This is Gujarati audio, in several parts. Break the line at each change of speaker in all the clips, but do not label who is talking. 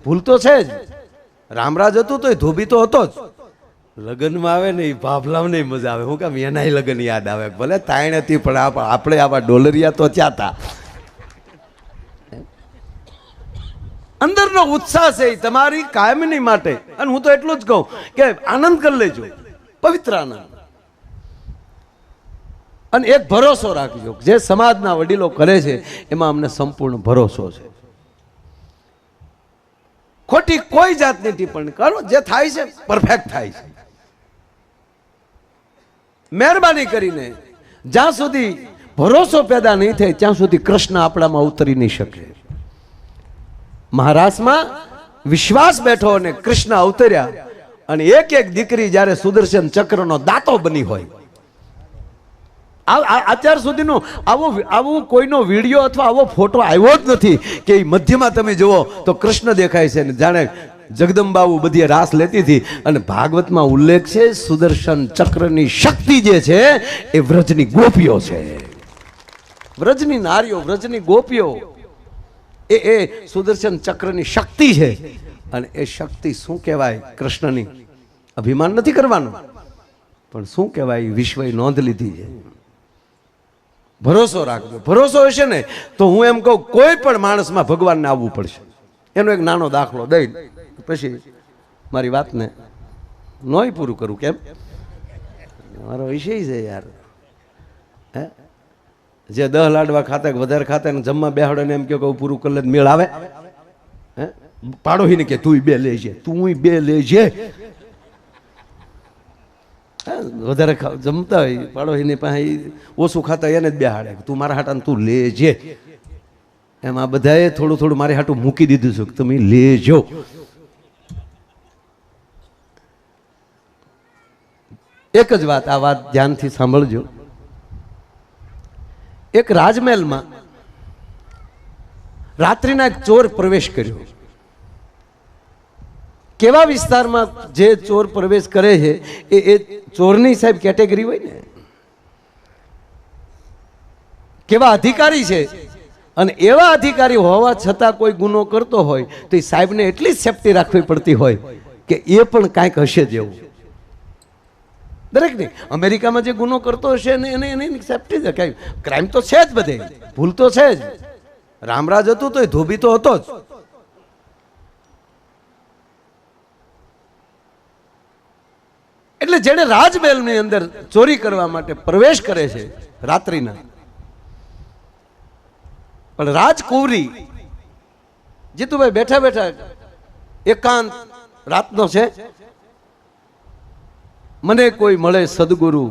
ભૂલ તો છે જ. રામરાજ હતું તો એ ધોબી તો હતો જ. લગ્નમાં આવે ને એ ભાભલાવ નહીં મજા આવે. હું કામ એનાય લગ્ન યાદ આવે. ભલે તાણ હતી, પણ આપણે આવા ડોલરિયા તો ચાતા. અંદરનો ઉત્સાહ છે તમારી કાયમની માટે. અને હું તો એટલું જ કહું કે આનંદ કરી લેજો. પવિત્ર આનંદ. અને એક ભરોસો રાખજો જે સમાજના વડીલો કરે છે, એમાં અમને સંપૂર્ણ ભરોસો છે. ખોટી કોઈ જાતની ટિપ્પણી કરો, જે થાય છે પરફેક્ટ થાય છે. મહેરબાની કરીને જ્યાં સુધી ભરોસો પેદા નહીં થાય, ત્યાં સુધી કૃષ્ણ આપણામાં ઉતરી નહીં શકે. મહારાષ્ટ્રમાં વિશ્વાસ બેઠો અને કૃષ્ણ અવતર્યા અને એક એક દીકરી જ્યારે સુદર્શન ચક્રનો દાંતો બની હોય અત્યાર સુધીનો આવો આવો કોઈનો વીડિયો અથવા આવો ફોટો આવ્યો જ નથી કે મધ્યમાં તમે જુઓ તો કૃષ્ણ દેખાય છે ને જાણે જગદંબાઓ બધી રાસ લેતી હતી. અને ભાગવતમાં ઉલ્લેખ છે, સુદર્શન ચક્રની શક્તિ જે છે એ વ્રજની ગોપીઓ છે. વ્રજની નારીઓ, વ્રજની ગોપીઓ, એ એ સુદર્શન ચક્રની શક્તિ છે. અને એ શક્તિ શું કહેવાય? કૃષ્ણની અભિમાન નથી કરવાનું. પણ શું કહેવાય? વિશ્વએ નોંધ લીધી છે. ભરોસો રાખજો. ભરોસો હશે ને, તો હું એમ કહું, કોઈ પણ માણસમાં ભગવાનને આવવું પડશે. એનો એક નાનો દાખલો દઈ પછી મારી વાતને નોય પૂરું કરું, કેમ? મારો વિષય છે યાર. હે? જે દહ લાડવા ખાતે વધારે ખાતે ને જમવા બેહાડો ને એમ કે કહું પૂરું કરી લે મેળ આવે. હે? પાડોશીને કે તું બે લેજે તું બે લેજે. વધારે જમતા હોય. પાડોશીની પાસે ઓછું ખાતા એને જ બેહાડે. તું મારા હાટાને તું લેજે. એમ આ બધાએ થોડું થોડું મારી હાટું મૂકી દીધું છે કે તમે લેજો. એક જ વાત આ વાત ધ્યાનથી સાંભળજો. એક રાજમહેલમાં રાત્રિના એક ચોર પ્રવેશ કર્યો. કેવા વિસ્તારમાં જે ચોર પ્રવેશ કરે છે, એ એ ચોરની સાહેબ કેટેગરી હોય ને? કેવા અધિકારી છે? અને એવા અધિકારી હોવા છતાં કોઈ ગુનો કરતો હોય, તો એ સાહેબને એટલી જ સેફટી રાખવી પડતી હોય કે એ પણ કાંઈક હશે જેવું. દરેક નહીં અમેરિકામાં જે ગુનો કરતો હશે ને એને એની સેફટી છે કાંઈ ક્રાઇમ તો છે જ બધે. ભૂલ તો છે જ. રામરાજ હતું તો એ ધોબી તો હતો જ. એટલે જેણે રાજમહેલની અંદર ચોરી કરવા માટે પ્રવેશ કરે છે રાત્રિના. પણ રાજકુંવરી જીતુભાઈ બેઠા બેઠા એકાંત રાતનો છે. મને કોઈ મળે સદગુરુ.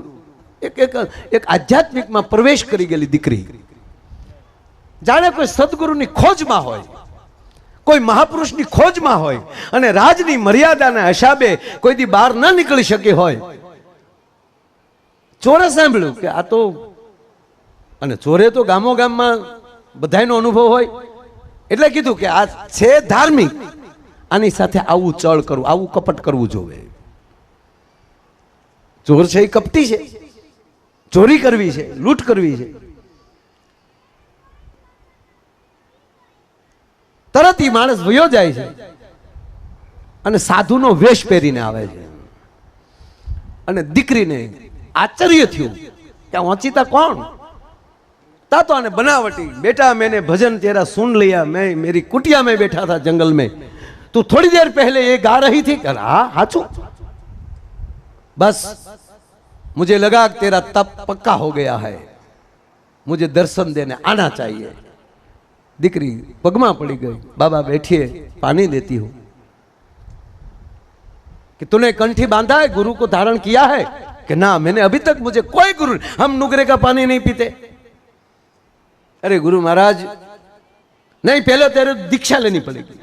એક એક એક આધ્યાત્મિકમાં પ્રવેશ કરી ગયેલી દીકરી. જાણે કોઈ સદગુરુની ખોજમાં હોય. કોઈ મહાપુરુષની ખોજમાં હોય અને રાજની મર્યાદાના હિસાબે કોઈ બહાર ન નીકળી શકી હોય. ચોરે સાંભળ્યું કે આ તો અને ચોરે તો ગામો ગામમાં બધાયનો અનુભવ હોય. એટલે કીધું કે આ છે ધાર્મિક, આની સાથે આવું ચળ કરવું, આવું કપટ કરવું જોવે. ચોર છે એ કપટી છે. ચોરી કરવી છે, લૂંટ કરવી છે. તરત ઈ માણસ વયો જાય છે અને સાધુનો વેશ પહેરીને આવે છે અને દીકરીને આશ્ચર્ય થયું કે આ ઓચિતા કોણ તા તો આને બનાવટી બેટા मैंने भजन तेरा सुन लिया मैं मेरी कुटिया में बैठा था जंगल में तू थोड़ी देर पहले ये गा रही थी कहा हाँ हाचू बस मुझे लगा कि तेरा तप पक्का हो गया है मुझे दर्शन देने आना चाहिए દીકરી પગમાં પડી ગઈ. બાબા બેઠીએ પાણી દેતી હું. कि तूने कंठी बांधा है गुरु को धारण किया है कि ना मैंने अभी तक मुझे कोई गुरु हम नुगरे का पानी नहीं पीते अरे गुरु महाराज नहीं पहले तेरे दीक्षा लेनी पड़ेगी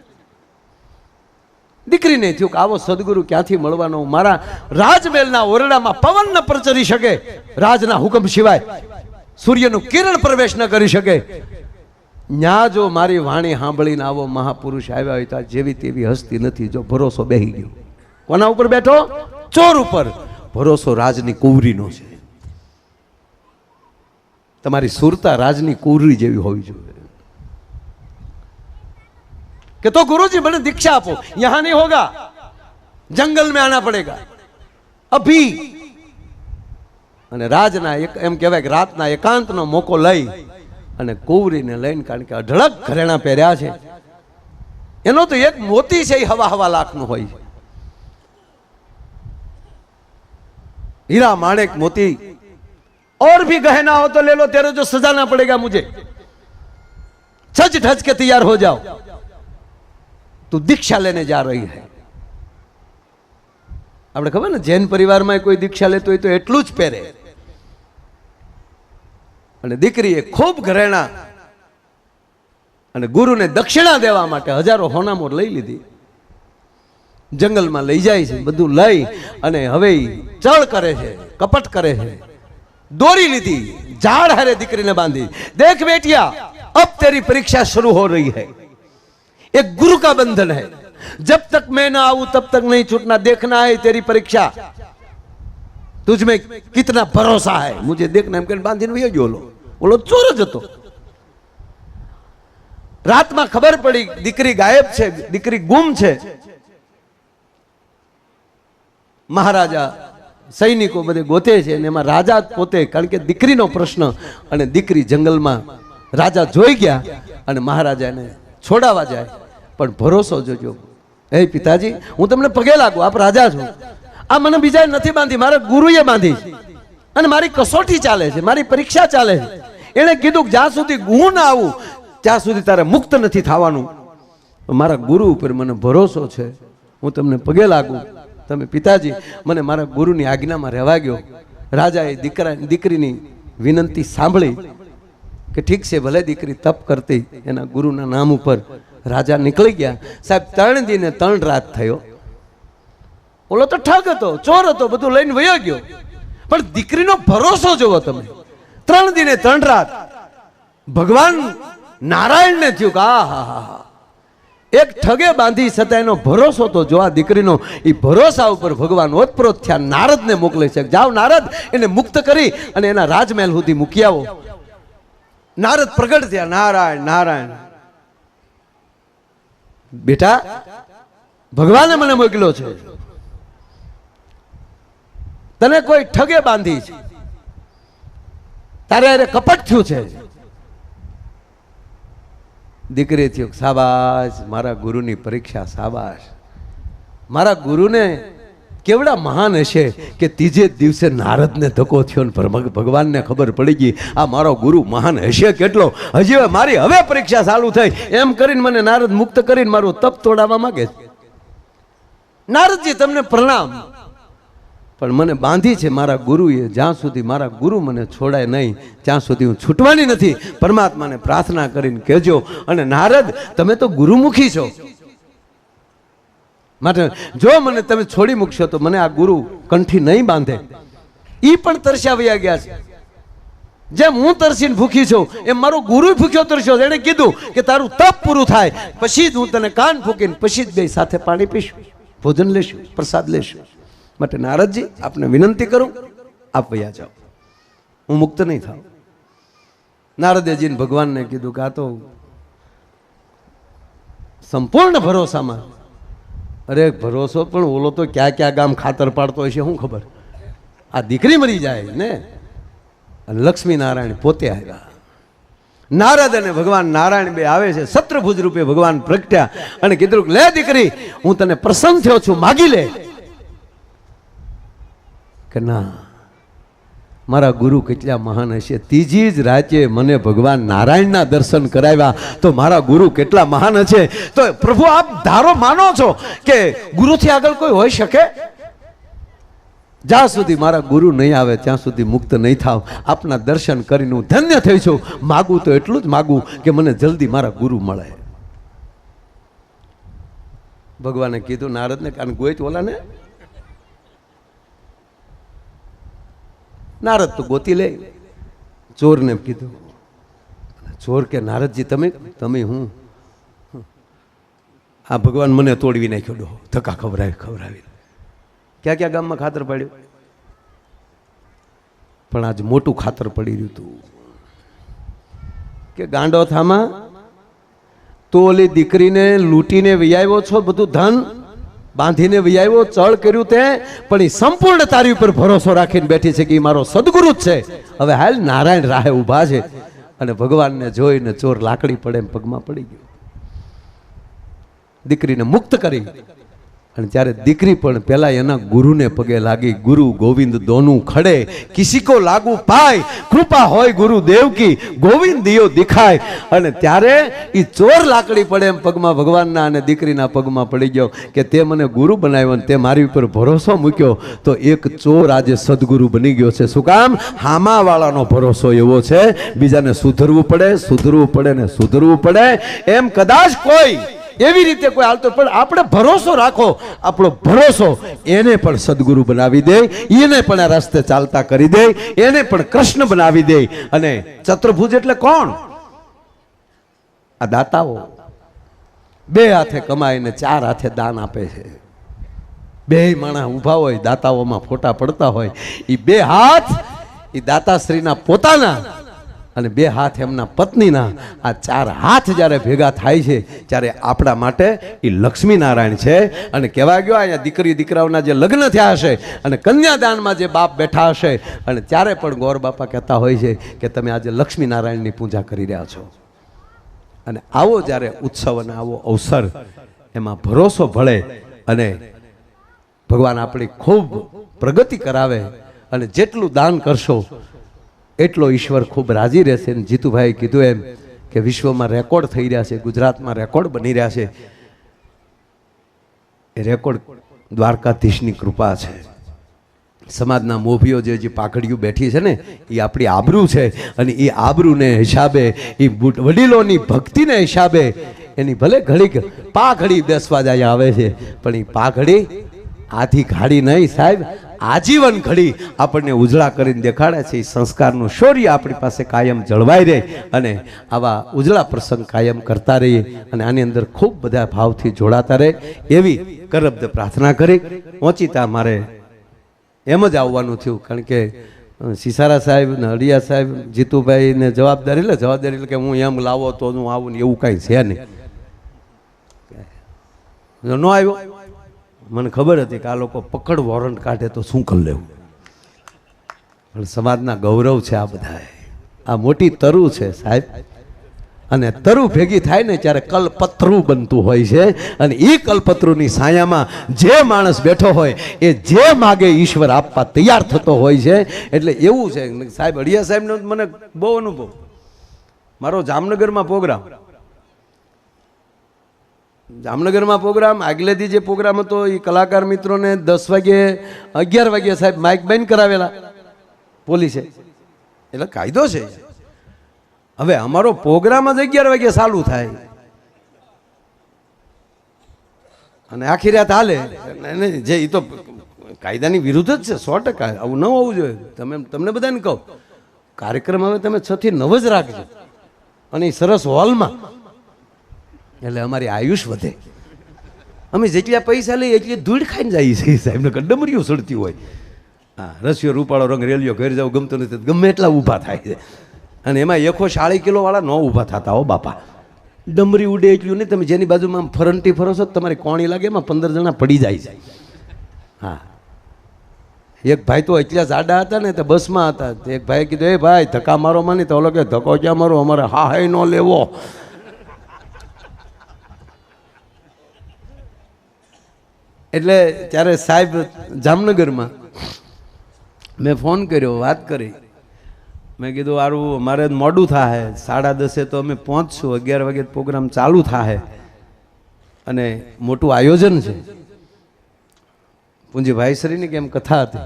દીકરી નહીં થયું કે આવો સદગુરુ ક્યાંથી મળવાનો? મારા રાજમહેલના ઓરડામાં પવન ન પ્રચરી શકે, રાજના હુકમ સિવાય સૂર્યનું કિરણ પ્રવેશ ન કરી શકે. ન્યા જો મારી વાણી સાંભળીને આવો મહાપુરુષ આવ્યા હોય તો જેવી તેવી હસ્તી નથી. જો ભરોસો બેહી ગયો. કોના ઉપર બેઠો? ચોર ઉપર. ભરોસો રાજની કુવરીનો છે. તમારી સુરતા રાજની કુવરી જેવી હોવી જોઈએ. કે તો ગુરુજી મને દીક્ષા આપો. યહાં નહીં હોગા. જંગલ મેં આના પડેગા. અભી. અને રાજના એક એમ કહેવાય કે રાતના એકાંતનો મોકો લઈ અને કુંવરીને લઈને કારણ કે અઢળક ઘરેણા પહેર્યા છે એનો તો એક મોતી છે એ હવા હવા લાખનો હોય છે हीरा माणिक मोती और भी गहना हो तो ले लो तेरे जो सजाना पड़ेगा मुझे छज ढज के तैयार हो जाओ तू दीक्षा लेने जा रही है આપણે ખબર ને જૈન પરિવારમાં કોઈ દીક્ષા લેતો હોય તો એટલું જ પહેરે અને દીકરીએ ખૂબ ઘરેણા અને ગુરુને દક્ષિણા દેવા માટે હજારો હોનામોર લઈ લીધી. જંગલમાં લઈ જાય છે, બધું લઈ અને હવે ચળ કરે છે, કપટ કરે છે. દોરી લીધી, ઝાડ હારે દીકરીને બાંધી. દેખ બેટિયા, અબ તેરી પરીક્ષા શરૂ હો રહી હૈ. એક ગુરુ કા બંધન હૈ. જબ તક મેં ના આવું, તબ તક નહીં છૂટના. દેખના હૈ તેરી પરીક્ષા. तुझ में कितना भरोसा है मुझे देखना એમ કરીને બાંધીને વયો ગયો ઓલો ઓલો ચોર જ હતો રાતમાં ખબર પડી દીકરી ગાયબ છે દીકરી ગુમ છે મહારાજા સૈનિકો બધે ગોતે છે અને એમાં રાજા જ પોતે કારણ કે દીકરીનો પ્રશ્ન અને દીકરી જંગલમાં રાજા જોઈ ગયા અને મહારાજા એને છોડાવવા જાય પણ ભરોસો જોજો હે પિતાજી હું તમને પગે લાગુ આપ રાજા છો આ મને બીજાએ નથી બાંધી, મારા ગુરુએ બાંધી અને મારી કસોટી ચાલે છે, મારી પરીક્ષા ચાલે છે. એણે કીધું કે જ્યાં સુધી હું ના આવું, ત્યાં સુધી તારે મુક્ત નથી થવાનું. મારા ગુરુ ઉપર મને ભરોસો છે. હું તમને પગે લાગુ. તમે પિતાજી, મને મારા ગુરુની આજ્ઞામાં રહેવા ગયો રાજાએ દીકરા, દીકરીની વિનંતી સાંભળી કે ઠીક છે, ભલે દીકરી તપ કરતી, એના ગુરુના નામ ઉપર રાજા નીકળી ગયા. સાહેબ, ત્રણ દિને ત્રણ રાત થયો. ઓલો તો ઠગ હતો, ચોર હતો, બધું લઈને વયો ગયો. પણ દીકરીનો ભરોસો જોવો તમે. ત્રણ દિને ત્રણ રાત ભગવાન નારાયણને થયું કે આ હા હા હા. એક ઠગે બાંધી છતાં એનો ભરોસો તો જો આ દીકરીનો એ ભરોસા ઉપર ભગવાન ઓતપ્રોત થયા, નારદને મોકલે છે જાઓ નારદ, એને મુક્ત કરી અને એના રાજમહેલ સુધી મૂકી આવો. નારદ પ્રગટ થયા, નારાયણ નારાયણ. બેટા, ભગવાને મને મોકલ્યો છે. તને કોઈ ઠગે બાંધી છે? તારે કપટ થયું છે? દીકરી થયું સાબાશ મારા ગુરુની પરીક્ષા સાબાશ મારા ગુરુને કેવડા મહાન હશે કે ત્રીજે દિવસે નારદને ધક્કો થયો ને ભગ- ભગવાનને ખબર પડી ગઈ, આ મારો ગુરુ મહાન હશે કેટલો? હજી મારી હવે પરીક્ષા ચાલુ થઈ. એમ કરીને મને નારદ મુક્ત કરીને મારું તપ તોડાવવા માંગે નારદજી, તમને પ્રણામ. પણ મને બાંધી છે મારા ગુરુએ, જ્યાં સુધી મારા ગુરુ મને છોડાય નહીં, ત્યાં સુધી હું છૂટવાની નથી. પરમાત્માને પ્રાર્થના કરીને કહેજો. અને નારદ, તમે તો ગુરુમુખી છો. માટે જો મને તમે છોડી મૂકશો, તો મને આ ગુરુ કંઠી નહીં બાંધે. એ પણ તરસ્યા ગયા છે. જેમ હું તરસીને ભૂખી છું, એમ મારો ગુરુ ભૂખ્યો તરસ્યો. એણે કીધું કે તારું તપ પૂરું થાય. પછી જ હું તને કાન ફૂકીને, પછી જ બે સાથે પાણી પીશું. ભોજન લેશું, પ્રસાદ લેશું. માટે નારદજી, આપને વિનંતી કરું, આપ વયા જાઓ. હું મુક્ત નહીં થાઉં. નારદેજીને ભગવાનને કીધું કે આ તો સંપૂર્ણ ભરોસામાં. અરે, ભરોસો પણ ઓલો તો ક્યાં ક્યાં ગામ ખાતર પાડતો હશે શું ખબર. આ દીકરી મરી જાય ને? લક્ષ્મી નારાયણ પોતે આવ્યા. નારદ અને ભગવાન નારાયણ બે આવે છે સત્રભુજ રૂપે ભગવાન પ્રગટ્યા અને કીધું લે દીકરી, હું તને પ્રસન્ન થયો છું, માગી લે. કે ના, મારા ગુરુ કેટલા મહાન હશે. ત્રીજી જ રાતે મને ભગવાન નારાયણના દર્શન કરાવ્યા. તો મારા ગુરુ કેટલા મહાન હશે. તો પ્રભુ, આપ ધારો માનો છો કે ગુરુથી આગળ કોઈ હોઈ શકે? જ્યાં સુધી મારા ગુરુ નહીં આવે, ત્યાં સુધી મુક્ત નહીં થાવ. આપના દર્શન કરીને હું ધન્ય થઈ છું. માગું તો એટલું જ માગું કે મને જલ્દી મારા ગુરુ મળે. ભગવાને કીધું, નારદને કારણ ગોયત ઓલાને. નારદ તો ગોતી લે. ચોરને કીધું ચોર કે નારદજી, તમે? તમે હું? આ ભગવાન મને તોડવી નાખ્યો ડો ધક્કા ખવડાવી ખવડાવી ક્યાં ક્યાં ગામમાં ખાતર પડ્યું? પણ આજ મોટું ખાતર પડી રહ્યું હતું. કે ગાંડો થામાં તો ઓલી દીકરીને લૂંટીને વિયાવ્યો છો બધું ધન? બાંધીને વિયાવ્યો ચળ કર્યું તે, પણ એ સંપૂર્ણ તારી ઉપર ભરોસો રાખીને બેઠી છે કે એ મારો સદગુરુ જ છે. હવે હાલ નારાયણ રાહે ઊભા છે અને ભગવાનને જોઈને ચોર લાકડી પડે એમ પગમાં પડી ગયો. દીકરીને મુક્ત કરી. અને ત્યારે દીકરી પણ પેલા એના ગુરુને પગે લાગી, ગુરુ ગોવિંદ દોનું ખડે, કિસીકો લાગુ પાય, કૃપા હોય ગુરુ દેવકી, ગોવિંદ દિયો દેખાય. અને ત્યારે એ ચોર લાકડી પડે એમ પગમાં ભગવાનના અને દીકરીના પગમાં પડી ગયો કે તે મને ગુરુ બનાવ્યો અને તે મારી ઉપર ભરોસો મૂક્યો. તો એક ચોર આજે સદગુરુ બની ગયો છે. શું કામ? હામાવાળાનો ભરોસો એવો છે. બીજાને સુધરવું પડે સુધરવું પડે ને સુધરવું પડે. એમ કદાચ કોઈ એવી રીતે કોઈ હાલતો, પણ આપણે ભરોસો રાખો, આપણો ભરોસો એને પણ સદગુરુ બનાવી દે, એને પણ આ રસ્તે ચાલતા કરી દે, એને પણ કૃષ્ણ બનાવી દે. અને ચતુર્ભુજ એટલે કોણ? આ દાતાઓ. બે હાથે કમાઈને ચાર હાથે દાન આપે છે. બે માણસ ઊભા હોય, દાતાઓમાં ફોટા પડતા હોય. એ બે હાથ એ દાતાશ્રીના પોતાના અને બે હાથ એમના પત્નીના. આ ચાર હાથ જ્યારે ભેગા થાય છે, ત્યારે આપણા માટે એ લક્ષ્મી નારાયણ છે. અને કહેવા ગયો અહીંયા દીકરી દીકરાઓના જે લગ્ન થયા હશે અને કન્યાદાનમાં જે બાપ બેઠા હશે. અને ત્યારે પણ ગોર બાપા કહેતા હોય છે કે તમે આજે લક્ષ્મી નારાયણની પૂજા કરી રહ્યા છો. અને આવો જ્યારે ઉત્સવ અને આવો અવસર એમાં ભરોસો ભળે અને ભગવાન આપણી ખૂબ પ્રગતિ કરાવે અને જેટલું દાન કરશો એટલો ઈશ્વર ખૂબ રાજી રહેશે અને જીતુભાઈ કીધું એમ કે વિશ્વમાં રેકોર્ડ થઈ રહ્યા છે, ગુજરાતમાં રેકોર્ડ બની રહ્યા છે. એ રેકોર્ડ દ્વારકાધીશની કૃપા છે. સમાજના મોભીઓ જે જે પાઘડીઓ બેઠી છે ને, એ આપણી આબરૂ છે અને એ આબરૂને હિસાબે, એ વડીલોની ભક્તિને હિસાબે એની ભલે ઘડીક પાઘડી બેસવા જાય આવે છે, પણ એ પાઘડી આથી ઘાડી નહીં સાહેબ આજીવન ઘડી આપણને ઉજળા કરીને દેખાડે છે. એ સંસ્કારનું શૌર્ય આપણી પાસે કાયમ જળવાઈ રહે અને આવા ઉજળા પ્રસંગ કાયમ કરતા રહીએ અને આની અંદર ખૂબ બધા ભાવથી જોડાતા રહે એવી કરબદ પ્રાર્થના કરી. પહોંચીતા મારે એમ જ આવવાનું થયું કારણ કે સિસારા સાહેબ ને અડિયા સાહેબ જીતુભાઈ ને જવાબદારી એટલે જવાબદારી એટલે કે હું એમ લાવો તો હું આવું ને એવું કાંઈ છે નહીં. ન આવ્યો? મને ખબર હતી કે આ લોકો પકડ વોરંટ કાઢે તો શું કરી લેવું? પણ સમાજના ગૌરવ છે આ બધા આ મોટી તરુ છે સાહેબ. અને તરુ ભેગી થાય ને ત્યારે કલપત્રુ બનતું હોય છે. અને એ કલપત્રુની સાયામાં જે માણસ બેઠો હોય, એ જે માગે ઈશ્વર આપવા તૈયાર થતો હોય છે. એટલે એવું છે. સાહેબ, અડિયા સાહેબનો મને બહુ અનુભવ. મારો જામનગરમાં પ્રોગ્રામ. જામનગરમાં પ્રોગ્રામ આગલે દી જે પ્રોગ્રામ હતો, એ કલાકાર મિત્રોને દસ વાગે, અગિયાર વાગે સાહેબ માઇક બેન કરાવેલા પોલીસે. એટલે કાયદો છે. હવે અમારો પ્રોગ્રામ જ અગિયાર વાગે ચાલુ થાય. અને આખી રાત હાલે. જે એ તો કાયદાની વિરુદ્ધ જ છે, સો ટકા. આવું ન હોવું જોઈએ. તમે તમને બધાને કહો, કાર્યક્રમ હવે તમે છથી નવ જ રાખજો. અને એ સરસ હોલમાં એટલે અમારી આયુષ વધે. અમે જેટલા પૈસા લઈએ એટલી ધૂળ ખાઈને જઈએ છીએ સાહેબને ડમરીઓ સડતી હોય. હા, રસિયો, રૂપાળો, રંગ, રેલીઓ, ઘેર જવું, ગમતો નથી ગમે એટલા ઊભા થાય છે. અને એમાં એકો સાડી કિલોવાળા ન ઊભા થતા હો બાપા. ડમરી ઉડે એટલું નહીં. તમે જેની બાજુમાં ફરંટી ફરો છો તમારી કોણી લાગે, એમાં પંદર જણા પડી જાય છે. હા. એક ભાઈ તો એટલા જાડા હતા ને, તો બસમાં હતા. એક ભાઈએ કીધું, એ ભાઈ, ધક્કા મારો માની તો ઓલો કે ધક્કો ક્યાં મારો? અમારે હા હે ન લેવો. એટલે ત્યારે સાહેબ જામનગરમાં મેં ફોન કર્યો, વાત કરી. મેં કીધું, આરું મારે મોડું થાય સાડા દસે તો અમે પહોંચશું. અગિયાર વાગે પ્રોગ્રામ ચાલુ થાય અને મોટું આયોજન છે. પૂંજી ભાઈશ્રીની કેમ કથા હતી?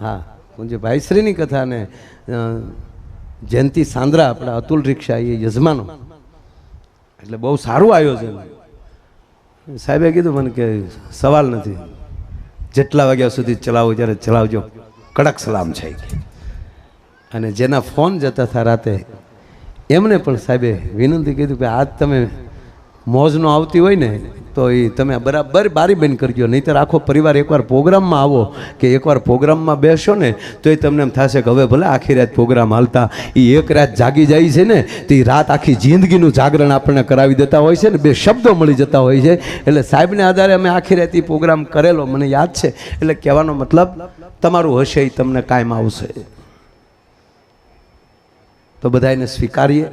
હા કથા ને જયંતિ સાંદ્રા, આપણા અતુલ રિક્ષા એ યજમાનો. એટલે બહુ સારું આયોજન. સાહેબે કીધું, મને કે સવાલ નથી. જેટલા વાગ્યા સુધી ચલાવો ત્યારે ચલાવજો. કડક સલામ છે. અને જેના ફોન જતા હતા રાતે, એમને પણ સાહેબે વિનંતી કીધું કે આજ તમે મોજનો આવતી હોય ને તો એ તમે બરાબર બારી બંધ કરજો. નહીંતર આખો પરિવાર એકવાર પ્રોગ્રામમાં આવો કે એકવાર પ્રોગ્રામમાં બેસો ને તો એ તમને એમ થશે કે હવે ભલે આખી રાત પ્રોગ્રામ હાલતા એ એક રાત જાગી જાય છે ને, તો એ રાત આખી જિંદગીનું જાગરણ આપણને કરાવી દેતા હોય છે ને, બે શબ્દો મળી જતા હોય છે. એટલે સાહેબને આધારે અમે આખી રાત એ પ્રોગ્રામ કરેલો, મને યાદ છે. એટલે કહેવાનો મતલબ તમારું હશે એ તમને કાયમ આવશે. તો બધાને સ્વીકારીએ.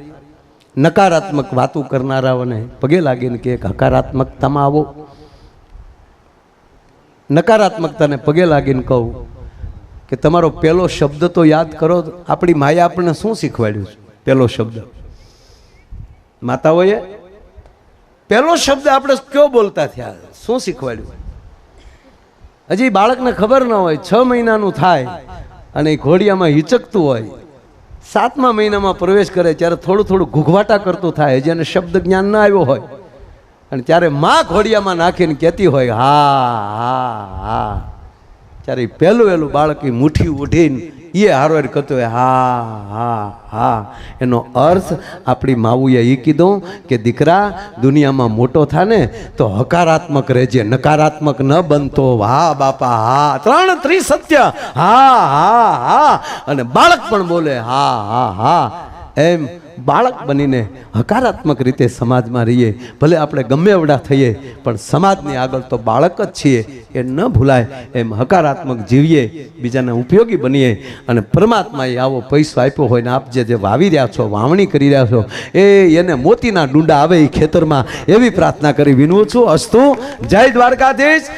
નકારાત્મક વાતો કરનારાઓને પગે લાગીને કે હકારાત્મકતામાં આવો. નકારાત્મકતાને પગે લાગીને કહું કે તમારો પહેલો શબ્દ તો યાદ કરો, આપણી માયા આપણને શું શીખવાડ્યું છે? પહેલો શબ્દ. માતાઓએ, પહેલો શબ્દ આપણે કયો બોલતા થયા? શું શીખવાડ્યું? હજી બાળકને ખબર ન હોય, છ મહિનાનું થાય અને એ ઘોડિયામાં હિચકતું હોય. સાતમા મહિનામાં પ્રવેશ કરે ત્યારે થોડું થોડું ઘૂઘવાટા કરતું થાય. જેને શબ્દ જ્ઞાન ના આવ્યો હોય. અને ત્યારે માં ઘોડિયામાં નાખીને કહેતી હોય, હા હા હા. ત્યારે પહેલું વહેલું બાળક મુઠ્ઠી ઉઠીને એ હારો કરતો હોય, હા હા હા. એનો અર્થ આપણી માવુએ એ કીધું કે દીકરા, દુનિયામાં મોટો થાને તો હકારાત્મક રહેજે, નકારાત્મક ન બનતો. હા બાપા, હા. ત્રણ ત્રિસત્ય. હા હા હા. અને બાળક પણ બોલે, હા હા હા. એમ બાળક બનીને હકારાત્મક રીતે સમાજમાં રહીએ, ભલે આપણે ગમે એવડા થઈએ, પણ સમાજની આગળ તો બાળક જ છીએ. એ ન ભૂલાય, એમ હકારાત્મક જીવીએ, બીજાને ઉપયોગી બનીએ. અને પરમાત્માએ આવો પૈસો આપ્યો હોય ને આપ જે જે વાવી રહ્યા છો, વાવણી કરી રહ્યા છો, એ એને મોતીના ડુંડા આવે એ ખેતરમાં એવી પ્રાર્થના કરી વિનવું છું, અસ્તુ, જય દ્વારકાધીશ.